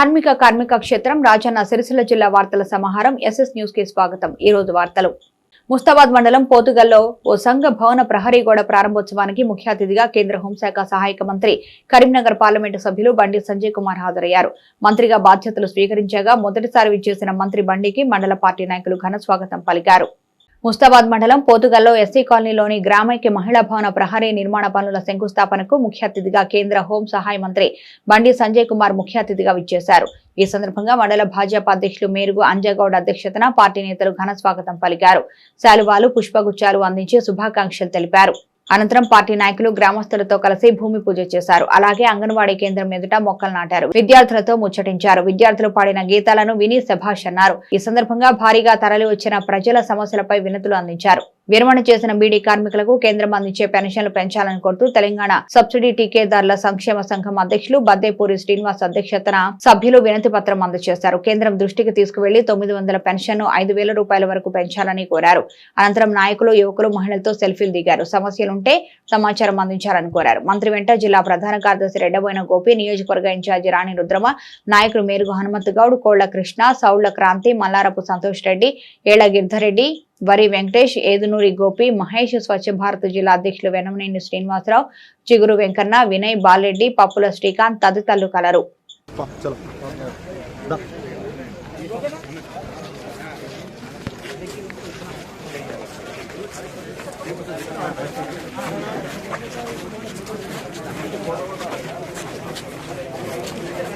ధార్మిక కార్మిక క్షేత్రం రాజన్న సిరిసిల్ల జిల్లా వార్తల సమాహారం ఎస్ఎస్ న్యూస్కి స్వాగతం. ఈ రోజు వార్తలు. ముస్తాబాద్ మండలం పోతుగల్లో ఓ సంఘ భవన ప్రహరీ గోడ ప్రారంభోత్సవానికి ముఖ్య అతిథిగా కేంద్ర హోంశాఖ సహాయక మంత్రి కరీంనగర్ పార్లమెంటు సభ్యులు బండి సంజయ్ కుమార్ హాజరయ్యారు. మంత్రిగా బాధ్యతలు స్వీకరించగా మొదటిసారి విచ్చేసిన మంత్రి బండికి మండల పార్టీ నాయకులు ఘన స్వాగతం పలికారు. ముస్తాబాద్ మండలం పోతుగల్లో ఎస్సీ కాలనీలోని గ్రామైక్య మహిళా భవన ప్రహరీ నిర్మాణ పనుల శంకుస్థాపనకు ముఖ్య అతిథిగా కేంద్ర హోం సహాయ మంత్రి బండి సంజయ్ కుమార్ ముఖ్య అతిథిగా విచ్చేశారు. ఈ సందర్భంగా మండల భాజపా అధ్యక్షులు మేరుగు అంజగౌడ్ అధ్యక్షతన పార్టీ నేతలు ఘన స్వాగతం పలికారు. శాలువాలు పుష్పగుచ్చాలు అందించి శుభాకాంక్షలు తెలిపారు. అనంతరం పార్టీ నాయకులు గ్రామస్తులతో కలిసి భూమి పూజ చేశారు. అలాగే అంగన్వాడీ కేంద్రం ఎదుట మొక్కలు నాటారు. విద్యార్థులతో ముచ్చటించారు. విద్యార్థులు పాడిన గీతాలను విని శభాష్ అన్నారు. ఈ సందర్భంగా భారీగా తరలి వచ్చిన ప్రజల సమస్యలపై వినతులు అందించారు. విరమణ చేసిన బీడీ కార్మికులకు కేంద్రం అందించే పెన్షన్లు పెంచాలని కోరుతూ తెలంగాణ సబ్సిడీ టీకేదారుల సంక్షేమ సంఘం అధ్యక్షులు బద్దేపూరి శ్రీనివాస్ అధ్యక్షతన సభ్యులు వినతి పత్రం అందజేశారు. కేంద్రం దృష్టికి తీసుకువెళ్ళి తొమ్మిది వందల పెన్షన్ ఐదు వేల రూపాయల వరకు పెంచాలని కోరారు. అనంతరం నాయకులు యువకులు మహిళలతో సెల్ఫీలు దిగారు. సమస్యలుంటే సమాచారం అందించాలని కోరారు. మంత్రి వెంట జిల్లా ప్రధాన కార్యదర్శి రెడ్డబోయిన గోపి నియోజకవర్గ ఇన్ఛార్జి రాణి రుద్రమ నాయకులు మేరుగు హనుమంత్ గౌడ్ కోళ్ళ కృష్ణ సౌళ్ళ క్రాంతి మల్లారపు సంతోష్ రెడ్డి ఏళ్ళ గిరిధరెడ్డి వరి వెంకటేష్ ఏదునూరి గోపి మహేష్ స్వచ్ఛ భారత్ జిల్లా అధ్యక్షులు వెనమనేని శ్రీనివాసరావు చిగురు వెంకన్న వినయ్ బాలరెడ్డి పప్పుల శ్రీకాంత్ తదితరులు కలరు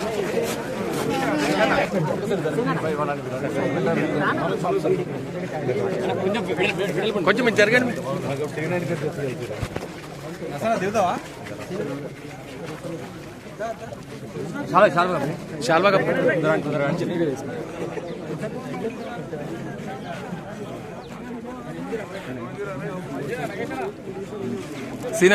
Thank you. కొంచెం మీరు జరగండి. చాలా చాలా చాలా సీన్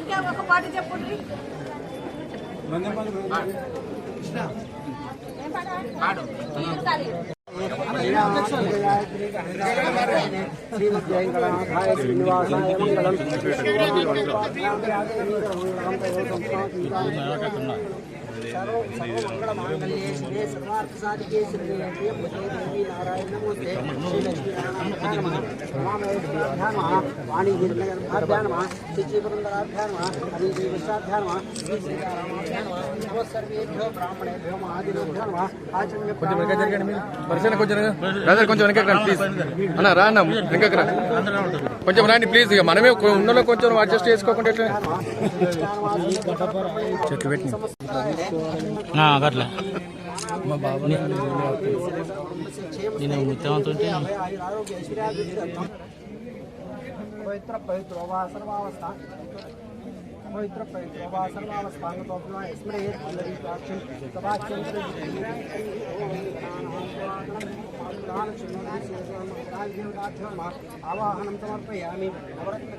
ఇంకా ఒక పాట చెప్పండి? శ్రీమద్వేంకటనాథాయ శ్రీనివాసాయ మంగళం సర్వమంగళమాంగళ్యే శివే సర్వార్థసాధికే శ్రీదేవి దేవి నారాయణ నమోస్తే శ్రీలక్ష్మీనారాయణ నమః వాణి గిరినగర్భాభ్యా నమః శిశిపురందరాభ్యా నమః హరిశ్రీ విశ్వాభ్యా నమః కొంచెం వెనక జరగండి మీరు. పరిశీలన కొంచెం వెనక. బ్రదర్ కొంచెం వెనక రండి ప్లీజ్ అన్న రా అన్న వెనకకి రా కొంచెం రాండి ప్లీజ్ ఇక మనమే ఉన్నలో కొంచెం అడ్జస్ట్ చేసుకోకుండా ఎట్లా? చెట్లు పెట్టి అట్లా. నేను ముత్యమంతుంటే పవిత్ర పవిత్ర पवित्र पवित्रवासनावस्थान को अपना स्मृत अंदरिकाक्षण सभाचंद्र दान चिन्हों आवाहनं समर्पयामि नवरत्न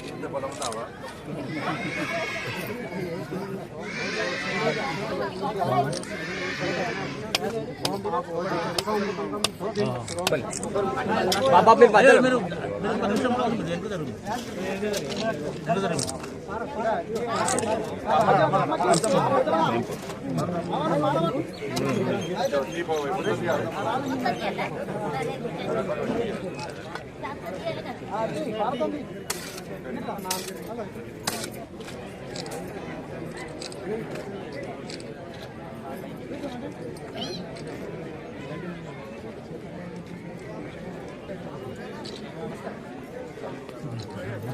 Şimdi balonda var. बाबा पे बादल मेरे मेरे मदरसे में आओ मुझे इनको जरूर इनको जरूर नहीं पावे 你干嘛？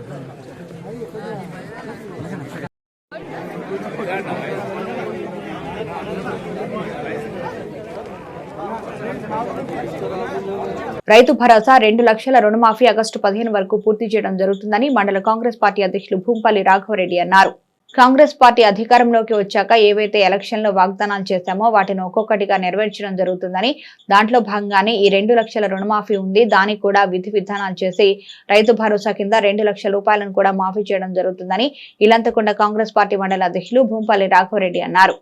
来。రైతు భరోసా రెండు లక్షల రుణమాఫీ ఆగస్టు పదిహేను వరకు పూర్తి చేయడం జరుగుతుందని మండల కాంగ్రెస్ పార్టీ అధ్యక్షులు భూంపల్లి రాఘవరెడ్డి అన్నారు. కాంగ్రెస్ పార్టీ అధికారంలోకి వచ్చాక ఏవైతే ఎలక్షన్లో వాగ్దానాలు చేశామో వాటిని ఒక్కొక్కటిగా నెరవేర్చడం జరుగుతుందని దాంట్లో భాగంగానే ఈ రెండు లక్షల రుణమాఫీ ఉంది. దానికి కూడా విధి విధానాలు చేసి రైతు భరోసా కింద రెండు లక్షల రూపాయలను కూడా మాఫీ చేయడం జరుగుతుందని ఇలంతకొండ కాంగ్రెస్ పార్టీ మండల అధ్యక్షులు భూంపల్లి రాఘవరెడ్డి అన్నారు.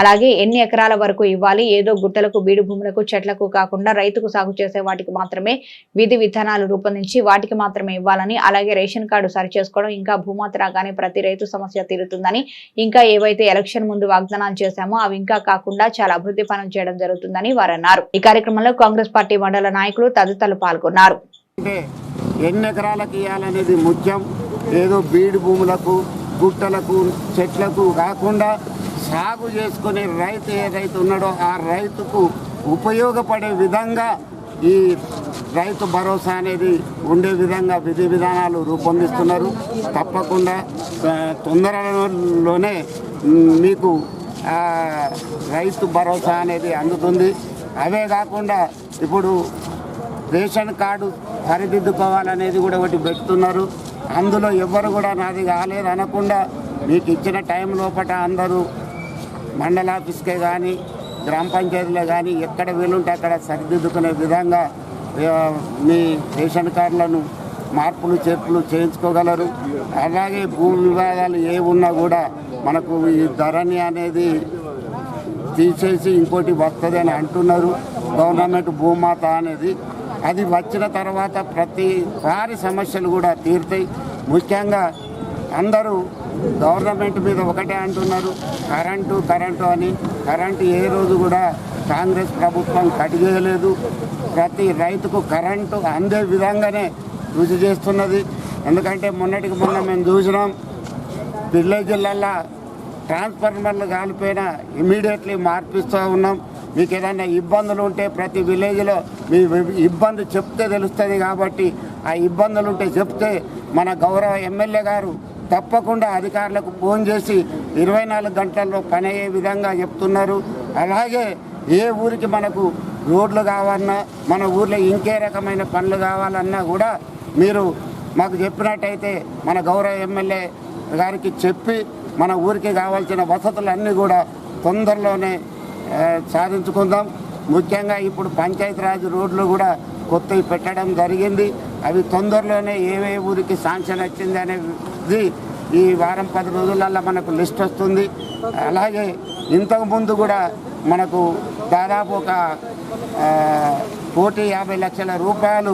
అలాగే ఎన్ని ఎకరాల వరకు ఇవ్వాలి? ఏదో గుట్టలకు బీడు భూములకు చెట్లకు కాకుండా రైతుకు సాగు చేసే వాటికి మాత్రమే విధి విధానాలు రూపొందించి వాటికి మాత్రమే ఇవ్వాలని అలాగే రేషన్ కార్డు సరి చేసుకోవడం ఇంకా భూమాత్ర రాగానే ప్రతి రైతు సమస్య తీరుతుంది జరుగుతుందని ఇంకా ఏవైతే ఎలక్షన్ ముందు వాగ్దానాలు చేశామో అవి ఇంకా కాకుండా చాలా అభివృద్ధి పనులు చేయడం జరుగుతుందని వారు అన్నారు. ఈ కార్యక్రమంలో కాంగ్రెస్ పార్టీ మండల నాయకులు తదితరులు పాల్గొన్నారు. అంటే ఎన్ని ఎకరాలకు ఇవ్వాలనేది ముఖ్యం. ఏదో బీడు భూములకు గుట్టలకు చెట్లకు కాకుండా సాగు చేసుకునే రైతు ఏదైతే ఉన్నాడో ఆ రైతుకు ఉపయోగపడే విధంగా ఈ రైతు భరోసా అనేది ఉండే విధంగా విధి విధానాలు రూపొందిస్తున్నారు. తప్పకుండా తొందరలోనే మీకు రైతు భరోసా అనేది అందుతుంది. అవే కాకుండా ఇప్పుడు రేషన్ కార్డు సరిదిద్దుకోవాలనేది కూడా ఒకటి పెడుతున్నారు. అందులో ఎవరు కూడా నాది కాలేదు అనకుండా మీకు ఇచ్చిన టైం లోపల అందరూ మండలాఫీస్కే కానీ గ్రామ పంచాయతీలో కానీ ఎక్కడ వీలుంటే అక్కడ సరిదిద్దుకునే విధంగా మీ రేషన్ కార్డులను మార్పులు చేర్పులు చేయించుకోగలరు. అలాగే భూ వివాదాలు ఏ ఉన్నా కూడా మనకు ఈ ధరణి అనేది తీసేసి ఇంకోటి వస్తుంది అని అంటున్నారు. గవర్నమెంట్ భూమాత అనేది అది వచ్చిన తర్వాత ప్రతి వారి సమస్యలు కూడా తీరుతాయి. ముఖ్యంగా అందరూ గవర్నమెంట్ మీద ఒకటే అంటున్నారు కరెంటు కరెంటు అని. కరెంటు ఏ రోజు కూడా కాంగ్రెస్ ప్రభుత్వం కడిగేయలేదు. ప్రతి రైతుకు కరెంటు అందే విధంగానే కృషి చేస్తున్నది. ఎందుకంటే మొన్నటికి మొన్న మేము చూసినాం విలేజ్లల్లో ట్రాన్స్ఫార్మర్లు కాలిపోయినా ఇమీడియట్లీ మార్పిస్తూ ఉన్నాం. మీకు ఏదైనా ఇబ్బందులు ఉంటే ప్రతి విలేజ్లో మీ ఇబ్బంది చెప్తే తెలుస్తుంది కాబట్టి ఆ ఇబ్బందులు ఉంటే చెప్తే మన గౌరవ ఎమ్మెల్యే గారు తప్పకుండా అధికారులకు ఫోన్ చేసి ఇరవై నాలుగు గంటల్లో పని అయ్యే విధంగా చెప్తున్నారు. అలాగే ఏ ఊరికి మనకు రోడ్లు కావాలన్నా మన ఊర్లో ఇంకే రకమైన పనులు కావాలన్నా కూడా మీరు మాకు చెప్పినట్టయితే మన గౌరవ ఎమ్మెల్యే గారికి చెప్పి మన ఊరికి కావాల్సిన వసతులన్నీ కూడా తొందరలోనే సాధించుకుందాం. ముఖ్యంగా ఇప్పుడు పంచాయతీరాజ్ రోడ్లు కూడా కొత్తవి పెట్టడం జరిగింది. అవి తొందరలోనే ఏవే ఊరికి శాంక్షన్ వచ్చింది అనే ఇది ఈ వారం పది రోజులలో మనకు లిస్ట్ వస్తుంది. అలాగే ఇంతకుముందు కూడా మనకు దాదాపు ఒక కోటి యాభై లక్షల రూపాయలు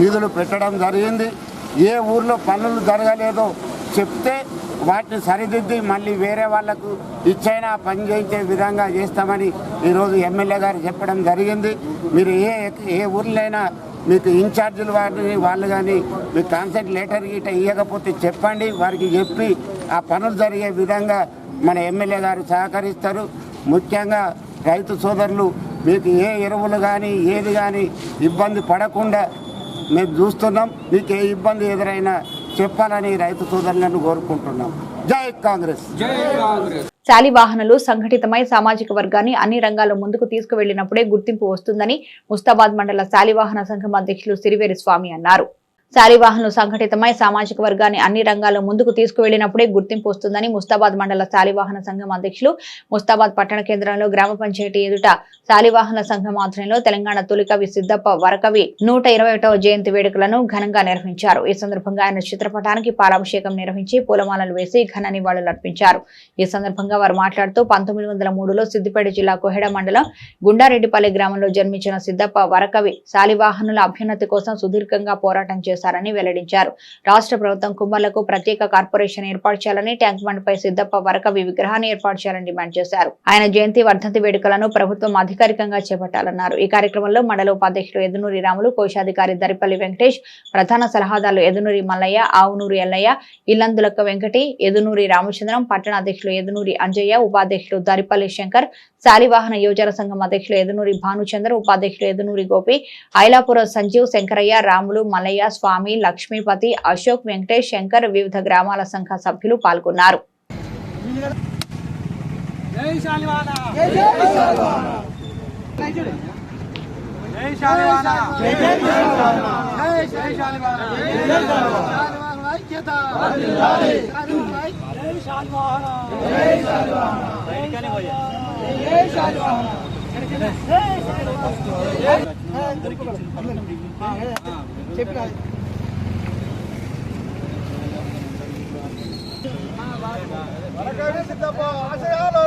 నిధులు పెట్టడం జరిగింది. ఏ ఊర్లో పనులు జరగలేదో చెప్తే వాటిని సరిదిద్ది మళ్ళీ వేరే వాళ్ళకు ఇచ్చైనా పని చేయించే విధంగా చేస్తామని ఈరోజు ఎమ్మెల్యే గారు చెప్పడం జరిగింది. మీరు ఏ ఏ ఊర్లైనా మీకు ఇన్ఛార్జీలు వారిని వాళ్ళు కానీ మీకు కాన్సెంట్ లెటర్ గిట్ట ఇవ్వకపోతే చెప్పండి. వారికి చెప్పి ఆ పనులు జరిగే విధంగా మన ఎమ్మెల్యే గారు సహకరిస్తారు. ముఖ్యంగా రైతు సోదరులు మీకు ఏ ఎరువులు కానీ ఏది కానీ ఇబ్బంది పడకుండా మేము చూస్తున్నాం. మీకు ఏ ఇబ్బంది ఎదురైనా చెప్పాలని రైతు సోదరులను కోరుకుంటున్నాం. జై కాంగ్రెస్. శాలివాహనులు సంఘటితమై సామాజిక వర్గాన్ని అన్ని రంగాల్లో ముందుకు తీసుకువెళ్ళినప్పుడే గుర్తింపు వస్తుందని ముస్తాబాద్ మండల శాలివాహన సంఘం అధ్యక్షులు సిరివేరి స్వామి అన్నారు. శాలివాహనులు సంఘటితమై సామాజిక వర్గాన్ని అన్ని రంగాల్లో ముందుకు తీసుకువెళ్ళినప్పుడే గుర్తింపు వస్తుందని ముస్తాబాద్ మండల శాలివాహన సంఘం అధ్యక్షులు ముస్తాబాద్ పట్టణ కేంద్రంలో గ్రామ పంచాయతీ ఎదుట శాలివాహన సంఘం ఆధ్వర్యంలో తెలంగాణ తొలికవి సిద్దప్ప వరకవి నూట ఇరవై జయంతి వేడుకలను ఘనంగా నిర్వహించారు. ఈ సందర్భంగా ఆయన చిత్రపటానికి పాలాభిషేకం నిర్వహించి పూలమాలలు వేసి ఘన నివాళులర్పించారు ఈ సందర్భంగా వారు మాట్లాడుతూ పంతొమ్మిది వందల మూడులో సిద్దిపేట జిల్లా కోహెడ మండలం గుండారెడ్డిపల్లి గ్రామంలో జన్మించిన సిద్దప్ప వరకవి శాలివాహనుల అభ్యున్నతి కోసం సుదీర్ఘంగా పోరాటం చేశారని వెల్లడించారు. రాష్ట్ర ప్రభుత్వం కుమ్మర్లకు ప్రత్యేక కార్పొరేషన్ ఏర్పాటు చేయాలని ట్యాంక్ బండ్ పై సిద్దప్ప వరకవి విగ్రహాన్ని ఏర్పాటు చేయాలని డిమాండ్ చేశారు. ఆయన జయంతి వర్ధంతి వేడుకలను ప్రభుత్వం అధికారికంగా చేపట్టాలన్నారు. ఈ కార్యక్రమంలో మండల ఉపాధ్యక్షులు ఎదునూరి రాములు కోశాధికారి దరిపల్లి వెంకటేష్ ప్రధాన సలహాదారులు ఎదునూరి మల్లయ్య ఆవునూరి ఎల్లయ్య ఇల్లందులక్క వెంకటి ఎదునూరి రామచంద్రం పట్టణ అధ్యక్షులు ఎదునూరి అంజయ్య ఉపాధ్యక్షులు దరిపల్లి శంకర్ శాలివాహన యువజన సంఘం అధ్యక్షులు ఎదునూరి భానుచంద్ర ఉపాధ్యక్షులు ఎదునూరి గోపి ఐలాపురం సంజీవ్ శంకరయ్య రాములు మల్లయ్య స్వామి లక్ష్మీపతి అశోక్ వెంకటేష్ శంకర్ వివిధ గ్రామాల సంఘ సభ్యులు పాల్గొన్నారు. వరకవి సిద్ధప్ప ఆశయాలు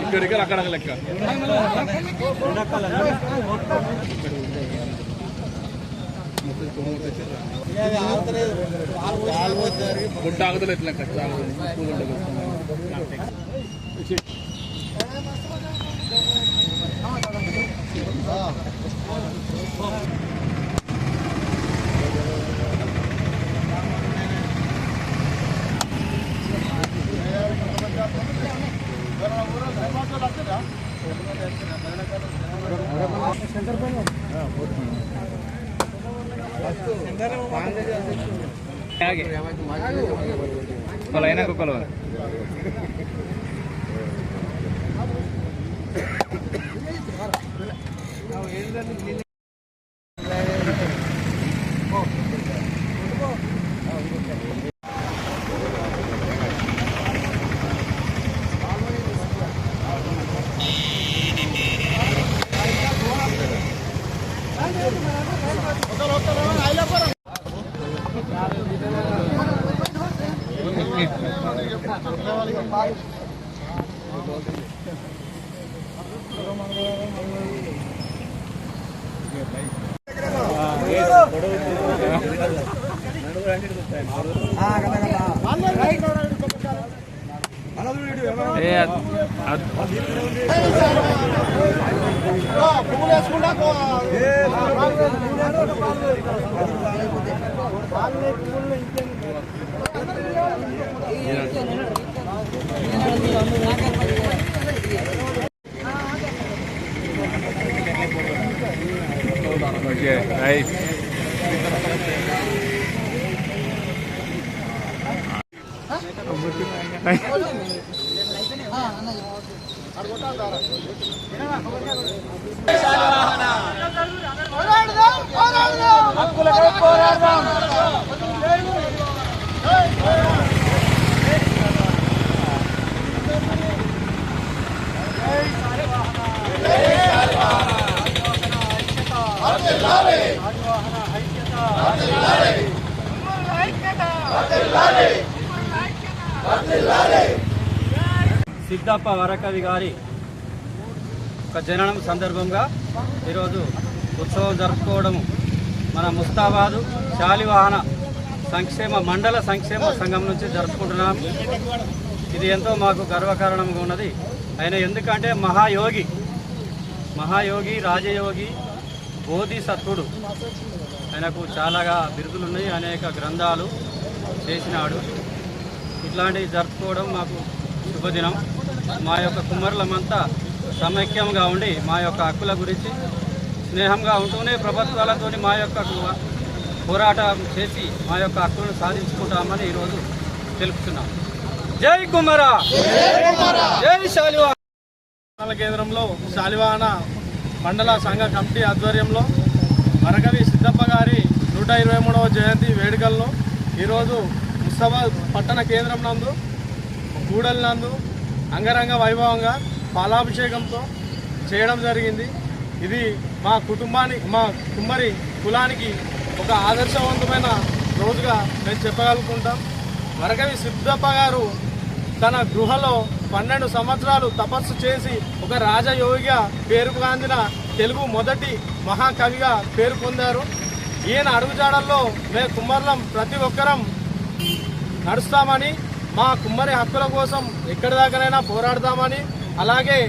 ఇక్కడికి అక్కడ లెక్క గుడ్డ ಹಾಗೆ ಕೊಲ ಏನಕ್ಕೂ ಕೊಲ 이 의견은 సిద్ధప్ప వరకవి గారి ఒక జననం సందర్భంగా ఈరోజు ఉత్సవం జరుపుకోవడము మన ముస్తాబాదు శాలివాహన సంక్షేమ మండల సంక్షేమ సంఘం నుంచి జరుపుకుంటున్నాం ఇది ఎంతో మాకు గర్వకారణంగా ఉన్నది. ఆయన ఎందుకంటే మహాయోగి మహాయోగి రాజయోగి బోధిసత్వుడు ఆయనకు చాలాగా బిరుదులు ఉన్నాయి అనేక గ్రంథాలు చేసినాడు. ఇట్లాంటివి జరుపుకోవడం మాకు శుభదినం. మా యొక్క కుమ్మరులమంతా సమైక్యంగా ఉండి మా యొక్క హక్కుల గురించి స్నేహంగా ఉంటూనే ప్రభుత్వాలతో మా యొక్క పోరాటం చేసి మా యొక్క హక్కులను సాధించుకుంటామని ఈరోజు తెలుపుతున్నాం. జై కుమారా! జై శాలివాహన! కేంద్రంలో శాలివాహన మండల సంఘ కమిటీ ఆధ్వర్యంలో మరకవి సిద్ధప్ప గారి నూట ఇరవై మూడవ జయంతి వేడుకల్లో ఈరోజు సభ పట్టణ కేంద్రం నందు కూడలి నందు అంగరంగ వైభవంగా పాలాభిషేకంతో చేయడం జరిగింది. ఇది మా కుటుంబానికి మా కుమ్మరి కులానికి ఒక ఆదర్శవంతమైన రోజుగా మేము చెప్పగలుగుకుంటాం. వరకవి సిద్ధప్ప గారు తన గృహలో పన్నెండు సంవత్సరాలు తపస్సు చేసి ఒక రాజయోగిగా పేరుగాందిన తెలుగు మొదటి మహాకవిగా పేరు పొందారు. ఈయన అడుగుజాడల్లో మేము కుమ్మర్లం ప్రతి ఒక్కరం నడుస్తామని మా కుమ్మరి హక్కుల కోసం ఎక్కడి దాకానైనా పోరాడతామని అలాగే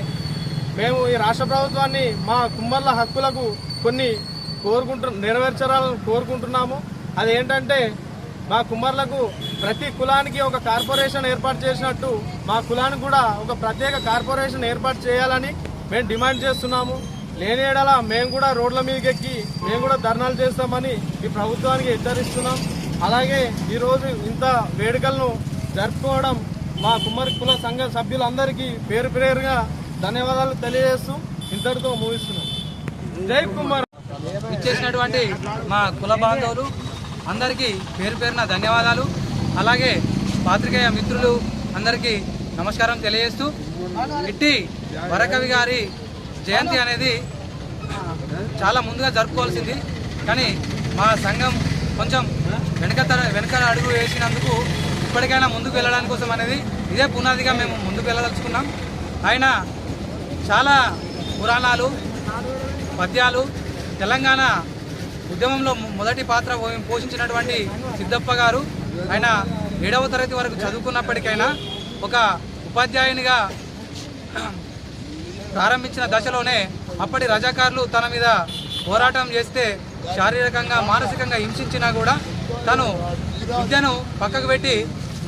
మేము ఈ రాష్ట్ర ప్రభుత్వాన్ని మా కుమ్మర్ల హక్కులకు కొన్ని కోరుకుంటు నెరవేర్చాలని కోరుకుంటున్నాము. అదేంటంటే మా కుమ్మర్లకు ప్రతి కులానికి ఒక కార్పొరేషన్ ఏర్పాటు చేసినట్టు మా కులానికి కూడా ఒక ప్రత్యేక కార్పొరేషన్ ఏర్పాటు చేయాలని మేము డిమాండ్ చేస్తున్నాము. లేని ఏడల మేము కూడా రోడ్ల మీదకి ఎక్కి మేము కూడా ధర్నాలు చేస్తామని ఈ ప్రభుత్వానికి హెచ్చరిస్తున్నాం. అలాగే ఈరోజు ఇంత వేడుకలను జరుపుకోవడం మా కుమ్మరి కుల సంఘ సభ్యులందరికీ పేరు పేరుగా ధన్యవాదాలు తెలియజేస్తూ ఇంతటితో ముగిస్తున్నాం. జై కుమార్. ఇచ్చేసినటువంటి మా కుల బాంధవులు అందరికీ పేరు పేరున ధన్యవాదాలు. అలాగే పాత్రికేయ మిత్రులు అందరికీ నమస్కారం తెలియజేస్తూ ఇట్టి వరకవి గారి జయంతి అనేది చాలా ముందుగా జరుపుకోవాల్సింది. కానీ మా సంఘం కొంచెం వెనక వెనక అడుగు వేసినందుకు ఇప్పటికైనా ముందుకు వెళ్ళడానికి కోసం అనేది ఇదే పునాదిగా మేము ముందుకు వెళ్ళదలుచుకున్నాం. ఆయన చాలా పురాణాలు పద్యాలు తెలంగాణ ఉద్యమంలో మొదటి పాత్ర పోషించినటువంటి సిద్ధప్ప గారు. ఆయన ఏడవ తరగతి వరకు చదువుకున్నప్పటికైనా ఒక ఉపాధ్యాయునిగా ప్రారంభించిన దశలోనే అప్పటి రజాకారులు తన మీద పోరాటం చేస్తే శారీరకంగా మానసికంగా హింసించినా కూడా తను విద్యను పక్కకు పెట్టి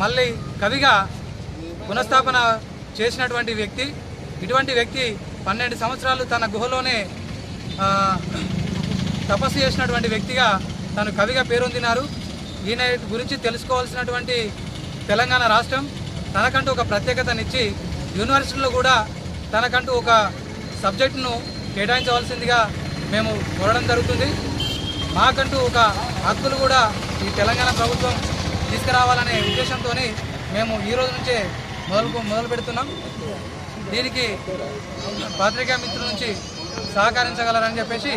మళ్ళీ కవిగా పునఃస్థాపన చేసినటువంటి వ్యక్తి. ఇటువంటి వ్యక్తి పన్నెండు సంవత్సరాలు తన గుహలోనే తపస్సు చేసినటువంటి వ్యక్తిగా తను కవిగా పేరొందినారు. ఈయన గురించి తెలుసుకోవాల్సినటువంటి తెలంగాణ రాష్ట్రం తనకంటూ ఒక ప్రత్యేకతనిచ్చి యూనివర్సిటీలో కూడా తనకంటూ ఒక సబ్జెక్టును కేటాయించవలసిందిగా మేము కోరడం జరుగుతుంది. మాకంటూ ఒక హక్కులు కూడా ఈ తెలంగాణ ప్రభుత్వం తీసుకురావాలనే ఉద్దేశంతో మేము ఈ రోజు నుంచే మొదలు మొదలు పెడుతున్నాం. దీనికి పాత్రికా మిత్రుల నుంచి సహకరించగలరని చెప్పేసి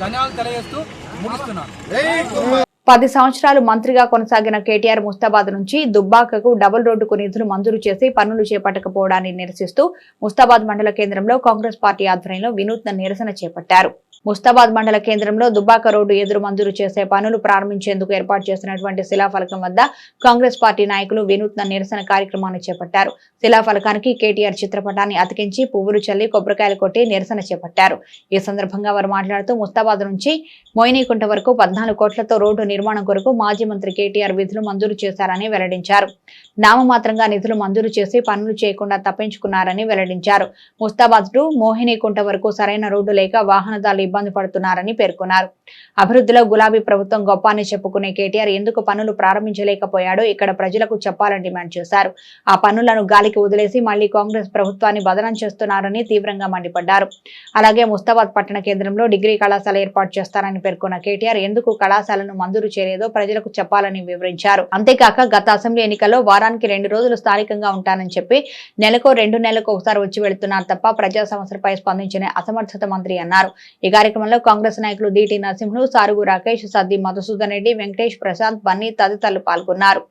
ధన్యవాదాలు తెలియజేస్తూ ముగిస్తున్నాను. పది సంవత్సరాలు మంత్రిగా కొనసాగిన కేటీఆర్ ముస్తాబాద్ నుంచి దుబ్బాకకు డబుల్ రోడ్డుకు నిధులు మంజూరు చేసి పనులు చేపట్టకపోవడాన్ని నిరసిస్తూ ముస్తాబాద్ మండల కేంద్రంలో కాంగ్రెస్ పార్టీ ఆధ్వర్యంలో వినూత్న నిరసన చేపట్టారు. ముస్తాబాద్ మండల కేంద్రంలో దుబ్బాక రోడ్డు ఎదురు మంజూరు చేసే పనులు ప్రారంభించేందుకు ఏర్పాటు చేసినటువంటి శిలాఫలకం వద్ద కాంగ్రెస్ పార్టీ నాయకులు వినూత్న నిరసన కార్యక్రమాన్ని చేపట్టారు. శిలాఫలకానికి కేటీఆర్ చిత్రపటాన్ని అతికించి పువ్వులు చల్లి కొబ్బరికాయలు కొట్టి నిరసన చేపట్టారు. ఈ సందర్భంగా వారు మాట్లాడుతూ ముస్తాబాద్ నుంచి మోయినీకుంట వరకు పద్నాలుగు కోట్లతో రోడ్డు నిర్మాణం కొరకు మాజీ మంత్రి కేటీఆర్ విధులు మంజూరు చేశారని వెల్లడించారు. నామమాత్రంగా నిధులు మంజూరు చేసి పనులు చేయకుండా తప్పించుకున్నారని వెల్లడించారు. ముస్తాబాద్ టు మోహినీకుంట వరకు సరైన రోడ్డు లేక వాహనదారులు ఇబ్బంది పడుతున్నారని పేర్కొన్నారు. అభివృద్ధిలో గులాబీ ప్రభుత్వం గొప్ప అని చెప్పుకునే కేటీఆర్ ఎందుకు పనులు ప్రారంభించలేకపోయాడో ఇక్కడ ప్రజలకు చెప్పాలని డిమాండ్ చేశారు. ఆ పనులను గాలికి వదిలేసి మళ్ళీ కాంగ్రెస్ ప్రభుత్వాన్ని బదనం చేస్తున్నారని తీవ్రంగా మండిపడ్డారు. అలాగే ముస్తాబాద్ పట్టణ కేంద్రంలో డిగ్రీ కళాశాల ఏర్పాటు చేస్తారని పేర్కొన్న కేటీఆర్ ఎందుకు కళాశాలను మంజూరు చేయలేదో ప్రజలకు చెప్పాలని వివరించారు. అంతేకాక గత అసెంబ్లీ ఎన్నికల్లో వారానికి రెండు రోజులు స్థానికంగా ఉంటానని చెప్పి నెలకో రెండు నెలలకు ఒకసారి వచ్చి వెళుతున్నారు తప్ప ప్రజా సమస్యలపై స్పందించిన అసమర్థత మంత్రి అన్నారు. ఇక కార్యక్రమంలో కాంగ్రెస్ నాయకులు డిటి నరసింహులు సారుగు రాకేష్ సద్ది మధుసూదన్ రెడ్డి వెంకటేష్ ప్రశాంత్ బన్నీ తదితరులు పాల్గొన్నారు.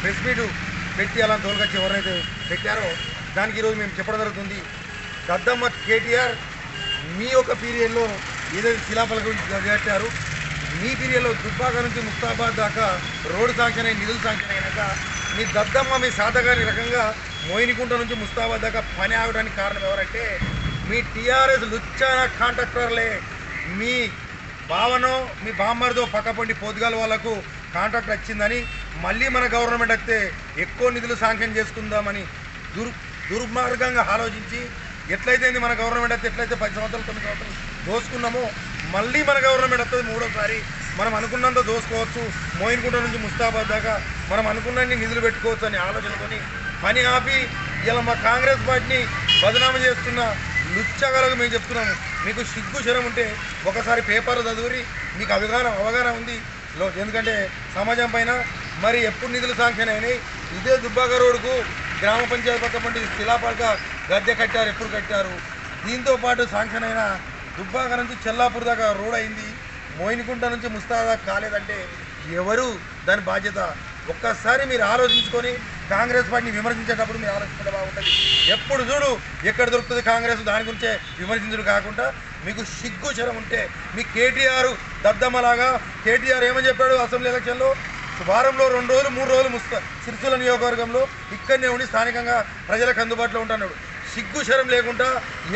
ప్రెస్ మీట్ పెట్టి అలా తోలుకొచ్చి ఎవరైతే పెట్టారో దానికి ఈరోజు మేము చెప్పడం జరుగుతుంది. దద్దమ్మ కేటీఆర్ మీ యొక్క పీరియడ్లో ఏదైతే గురించి గజర్చారు మీ పీరియడ్లో దుబ్బాక నుంచి ముస్తాబాద్ దాకా రోడ్డు శాంక్షన్ అయి నిధులు శాంక్షన్ అయినాక మీ దద్దమ్మ మీ సాధగారి రకంగా మోయినికుంట నుంచి ముస్తాబాద్ దాకా పని ఆగడానికి కారణం ఎవరంటే మీ టీఆర్ఎస్ లుచ్చాన కాంట్రాక్టర్లే. మీ భావనో మీ బామ్మరిదో పక్కపండి పొద్దుగాల వాళ్ళకు కాంట్రాక్ట్ వచ్చిందని మళ్ళీ మన గవర్నమెంట్ వస్తే ఎక్కువ నిధులు శాంక్షన్ చేసుకుందామని దుర్ దుర్మార్గంగా ఆలోచించి ఎట్లయితే మన గవర్నమెంట్ అయితే ఎట్లయితే పది సంవత్సరాలు తొమ్మిది సంవత్సరాలు దోసుకున్నామో మళ్ళీ మన గవర్నమెంట్ వస్తుంది మూడోసారి. మనం అనుకున్నంత దోసుకోవచ్చు. మోయిన్కుంట నుంచి ముస్తాబాద్ దాకా మనం అనుకున్నన్ని నిధులు పెట్టుకోవచ్చు అనే ఆలోచనతోని పని ఆపి ఇలా మా కాంగ్రెస్ పార్టీని బదనామా చేస్తున్న లుచ్చగలకు మేము చెప్తున్నాము. మీకు సిగ్గు శరం ఉంటే ఒకసారి పేపర్ చదువురి మీకు అవగాహన అవగాహన ఉంది. ఎందుకంటే సమాజం పైన మరి ఎప్పుడు నిధులు శాంక్షన్ అయినాయి? ఇదే దుబ్బాక రోడ్డుకు గ్రామ పంచాయతీ పక్క పండి శిలాపాలక గద్దె కట్టారు ఎప్పుడు కట్టారు? దీంతో పాటు శాంక్షన్ అయిన దుబ్బాక నుంచి చెల్లాపూర్ దాకా రోడ్ అయింది. మోయినకుంట నుంచి ముస్తాదా కాలేదంటే ఎవరు దాని బాధ్యత? ఒక్కసారి మీరు ఆలోచించుకొని కాంగ్రెస్ పార్టీని విమర్శించేటప్పుడు మీరు ఆలోచించడం బాగుంటుంది. ఎప్పుడు చూడు ఎక్కడ దొరుకుతుంది కాంగ్రెస్ దాని గురించే విమర్శించడం కాకుండా మీకు సిగ్గు చరం ఉంటే మీ కేటీఆర్ దద్దమ్మలాగా కేటీఆర్ ఏమని చెప్పాడు అసెంబ్లీ ఎలక్షన్లో? వారంలో రెండు రోజులు మూడు రోజులు ముస్త సిరిసిల్ల నియోజకవర్గంలో ఇక్కడనే ఉండి స్థానికంగా ప్రజలకు అందుబాటులో ఉంటున్నాడు. సిగ్గు శరం లేకుండా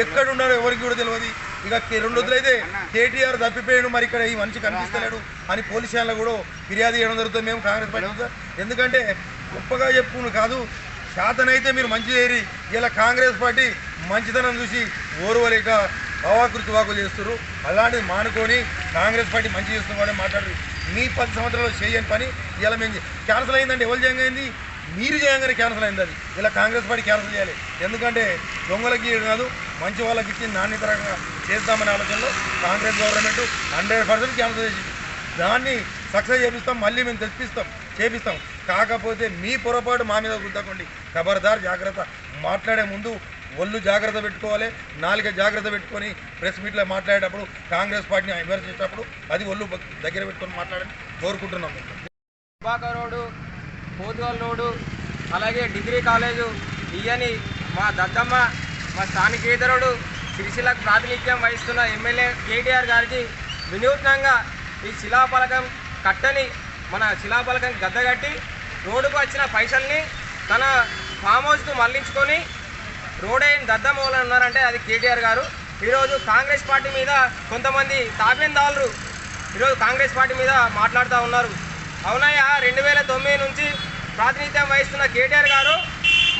ఎక్కడ ఉన్నాడో ఎవరికి కూడా తెలియదు. ఇక రెండు రోజులైతే కేటీఆర్ తప్పిపోయాడు. మరి ఇక్కడ ఈ మనిషి కనిపిస్తలేడు అని పోలీస్ స్టేషన్లో కూడా ఫిర్యాదు చేయడం జరుగుతుంది. మేము కాంగ్రెస్ పార్టీ ఎందుకంటే గొప్పగా చెప్పుకుని కాదు శాతనైతే మీరు మంచి చేయరి ఇలా కాంగ్రెస్ పార్టీ మంచితనం చూసి ఓర్వలేక అవాకృతి వాకులు చేస్తారు అలాంటిది మానుకొని కాంగ్రెస్ పార్టీ మంచి చేస్తున్నామని మాట్లాడరు. మీ పది సంవత్సరాలు చేయని పని ఇలా మేము క్యాన్సిల్ అయిందంటే ఎవరు చేయండి మీరు చేయంగానే క్యాన్సిల్ అయింది అది. ఇలా కాంగ్రెస్ పార్టీ క్యాన్సిల్ చేయాలి. ఎందుకంటే దొంగలకి కాదు మంచి వాళ్ళకి ఇచ్చి నాణ్యతరంగా చేద్దామనే ఆలోచనలో Congress government hundred percent cancel చేసింది. దాన్ని సక్సెస్ చేపిస్తాం మళ్ళీ మేము తెప్పిస్తాం చేపిస్తాం. కాకపోతే మీ పొరపాటు మా మీద గుద్దకండి. ఖబర్దార్ జాగ్రత్త. మాట్లాడే ముందు ఒళ్ళు జాగ్రత్త పెట్టుకోవాలి నాలుక జాగ్రత్త పెట్టుకొని ప్రెస్ మీట్లో మాట్లాడేటప్పుడు కాంగ్రెస్ పార్టీని విమర్శించేటప్పుడు అది ఒళ్ళు దగ్గర పెట్టుకొని మాట్లాడని కోరుకుంటున్నాం. ప్రభాకర్ రోడ్డు పోతుగల్ రోడ్డు అలాగే డిగ్రీ కాలేజు ఇయని మా దద్దమ్మ మా స్థానికేతరుడు సిరిసిల్లకు ప్రాతినిధ్యం వహిస్తున్న ఎమ్మెల్యే కేటీఆర్ గారికి వినూత్నంగా ఈ శిలాఫలకం కట్టని మన శిలాఫలకం గద్దగట్టి రోడ్డుకు వచ్చిన పైసల్ని తన ఫామ్ హౌస్కు మళ్ళించుకొని రోడ్ అయిన ఉన్నారంటే అది కేటీఆర్ గారు. ఈరోజు కాంగ్రెస్ పార్టీ మీద కొంతమంది తాబేందారులు ఈరోజు కాంగ్రెస్ పార్టీ మీద మాట్లాడుతూ ఉన్నారు. అవునయ్యా రెండు వేల తొమ్మిది నుంచి ప్రాతినిధ్యం వహిస్తున్న కేటీఆర్ గారు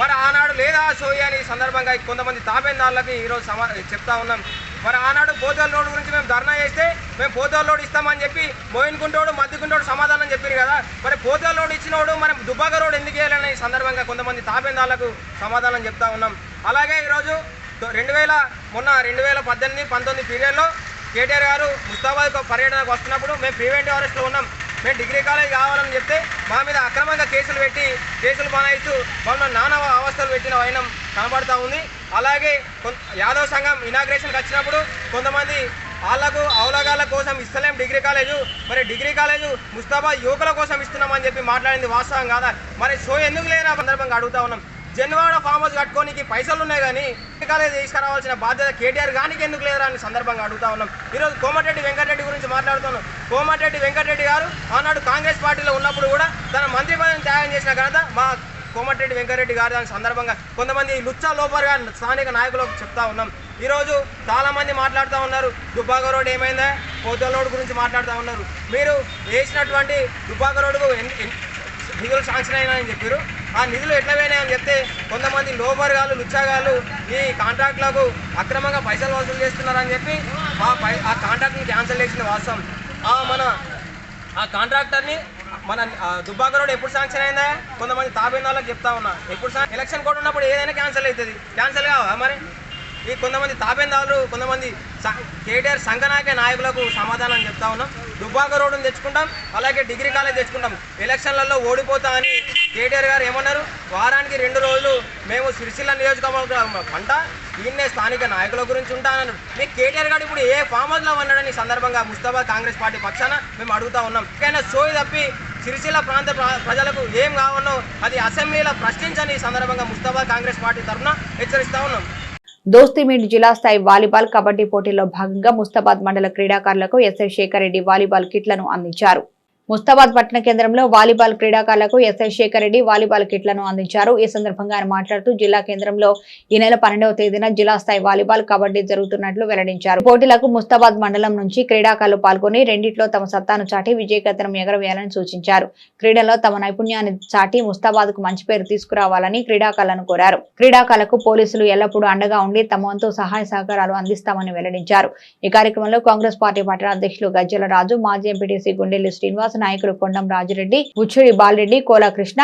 మరి ఆనాడు లేదా సోయి అని ఈ సందర్భంగా కొంతమంది తాబేందారులకి ఈరోజు సమా చెప్తా ఉన్నాం. మరి ఆనాడు పోతల రోడ్డు గురించి మేము ధర్నా చేస్తే మేము పోతల రోడ్డు ఇస్తామని చెప్పి మోయిన్కుంటోడు మద్దికుంటోడు సమాధానం చెప్పారు కదా. మరి పోతల రోడ్ ఇచ్చినోడు మనం దుబ్బాక రోడ్డు ఎందుకు వేయాలనే సందర్భంగా కొంతమంది తాపేందాలకు సమాధానం చెప్తా ఉన్నాం. అలాగే ఈరోజు రెండు వేల మొన్న రెండు వేల పద్దెనిమిది పంతొమ్మిది పీరియడ్లో కేటీఆర్ గారు ముస్తాబాద్ పర్యటనకు వస్తున్నప్పుడు మేము ప్రివెంటివ్ అరెస్ట్లో ఉన్నాం. మేము డిగ్రీ కాలేజ్ కావాలని చెప్తే మా మీద అక్రమంగా కేసులు పెట్టి కేసులు బనాయిస్తూ మమ్మల్ని నానా అవస్థలు పెట్టిన వైనం కనబడతా ఉంది. అలాగే యాదవ్ సంఘం ఇనాగ్రేషన్కి వచ్చినప్పుడు కొంతమంది వాళ్ళకు అవలగాల కోసం ఇస్తలేం డిగ్రీ కాలేజు. మరి డిగ్రీ కాలేజు ముస్తాబాద్ యువకుల కోసం ఇస్తున్నామని చెప్పి మాట్లాడింది వాస్తవం కాదా? మరి సో ఎందుకు లేని సందర్భంగా అడుగుతా ఉన్నాం. జన్వాడ ఫామ్ హౌస్ కట్టుకోనికి పైసలు ఉన్నాయి కానీ కాలేజ్ తీసుకురావాల్సిన బాధ్యత కేటీఆర్ గానికి ఎందుకు లేరా అని సందర్భంగా అడుగుతా ఉన్నాం. ఈరోజు కోమటిరెడ్డి వెంకటరెడ్డి గురించి మాట్లాడుతున్నాం. కోమటిరెడ్డి వెంకటరెడ్డి గారు ఆనాడు కాంగ్రెస్ పార్టీలో ఉన్నప్పుడు కూడా తన మంత్రి పదవిని త్యాగం చేసిన ఘనత మా కోమటిరెడ్డి వెంకటరెడ్డి గారు దాని సందర్భంగా కొంతమంది లుచ్చా లోపరుగా స్థానిక నాయకులకు చెప్తా ఉన్నాం. ఈరోజు చాలామంది మాట్లాడుతూ ఉన్నారు. దుబ్బాక రోడ్ ఏమైందా? పోతల రోడ్ గురించి మాట్లాడుతూ ఉన్నారు. మీరు వేసినటువంటి దుబ్బాక రోడ్డుకు నిధులు శాంక్షన్ అయినాయని చెప్పారు. ఆ నిధులు ఎట్లా పోయినాయని చెప్తే కొంతమంది లోబర్గాలు లుచ్చాగాళ్ళు ఈ కాంట్రాక్ట్లకు అక్రమంగా పైసలు వసూలు చేస్తున్నారని చెప్పి ఆ పై ఆ కాంట్రాక్ట్ని క్యాన్సిల్ చేసిన వాస్తవం. ఆ మన ఆ కాంట్రాక్టర్ని మన దుబ్బాక రోడ్ ఎప్పుడు శాంక్షన్ అయిందా? కొంతమంది తాబేన వాళ్ళకి చెప్తా ఉన్నా. ఎప్పుడు ఎలక్షన్ కూడా ఉన్నప్పుడు ఏదైనా క్యాన్సిల్ అవుతుంది. క్యాన్సిల్ కావా మరి? ఈ కొంతమంది తాబేందారులు కొంతమంది కేటీఆర్ సంఘనాయక నాయకులకు సమాధానం చెప్తా ఉన్నాం. దుబ్బాక రోడ్డును తెచ్చుకుంటాం అలాగే డిగ్రీ కాలేజ్ తెచ్చుకుంటాం. ఎలక్షన్లలో ఓడిపోతా అని కేటీఆర్ గారు ఏమన్నారు? వారానికి రెండు రోజులు మేము సిరిసిల్ల నియోజకవర్గం పంట ఈయన్నే స్థానిక నాయకుల గురించి ఉంటానన్నాడు మీకు కేటీఆర్ గారు ఇప్పుడు ఏ ఫామ్ హౌస్లో ఉన్నాడని ఈ సందర్భంగా ముస్తాబాద్ కాంగ్రెస్ పార్టీ పక్షాన మేము అడుగుతా ఉన్నాం. కానీ సోయి తప్పి సిరిసిల్ల ప్రాంత ప్ర- ప్రజలకు ఏం కావాలో అది అసెంబ్లీలో ప్రశ్నించని ఈ సందర్భంగా ముస్తాబా కాంగ్రెస్ పార్టీ తరఫున హెచ్చరిస్తా ఉన్నాం. దోస్తిమీడ్ జిల్లా స్థాయి వాలీబాల్ కబడ్డీ పోటీల్లో భాగంగా ముస్తాబాద్ మండల క్రీడాకారులకు ఎస్ఐ శేఖర్ రెడ్డి వాలీబాల్ కిట్లను అందించారు. ముస్తాబాద్ పట్టణ కేంద్రంలో వాలీబాల్ క్రీడాకారులకు ఎస్ఐ శేఖర్ రెడ్డి వాలీబాల్ కిట్లను అందించారు. ఈ సందర్భంగా ఆయన మాట్లాడుతూ జిల్లా కేంద్రంలో ఈ నెల పన్నెండవ తేదీన జిల్లా స్థాయి వాలీబాల్ కబడ్డీ జరుగుతున్నట్లు వెల్లడించారు. పోటీలకు ముస్తాబాద్ మండలం నుంచి క్రీడాకారులు పాల్గొని రెండిట్లో తమ సత్తాను చాటి విజయకేతనం ఎగరవేయాలని సూచించారు. క్రీడల్లో తమ నైపుణ్యాన్ని చాటి ముస్తాబాద్కు మంచి పేరు తీసుకురావాలని క్రీడాకారులను కోరారు. క్రీడాకారులకు పోలీసులు ఎల్లప్పుడూ అండగా ఉండి తమ వంతు సహాయ సహకారాలు అందిస్తామని వెల్లడించారు. ఈ కార్యక్రమంలో కాంగ్రెస్ పార్టీ పట్టణ అధ్యక్షులు గజ్జల రాజు మాజీ ఎంపీటీసీ గుండెల్లి శ్రీనివాస్ నాయకులు కొండం రాజిరెడ్డి బుచ్చుడి బాలరెడ్డి కోలా కృష్ణ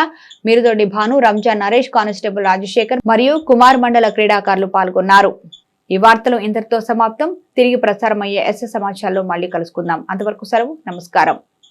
మిరుదొడ్డి భాను రంజాన్ నరేష్ కానిస్టేబుల్ రాజశేఖర్ మరియు కుమార్ మండల క్రీడాకారులు పాల్గొన్నారు. ఈ వార్తలు ఇంతటితో సమాప్తం. తిరిగి ప్రసారమయ్యే ఎస్ సమాచారంలో మళ్ళీ కలుసుకుందాం. అంతవరకు సెలవు. నమస్కారం.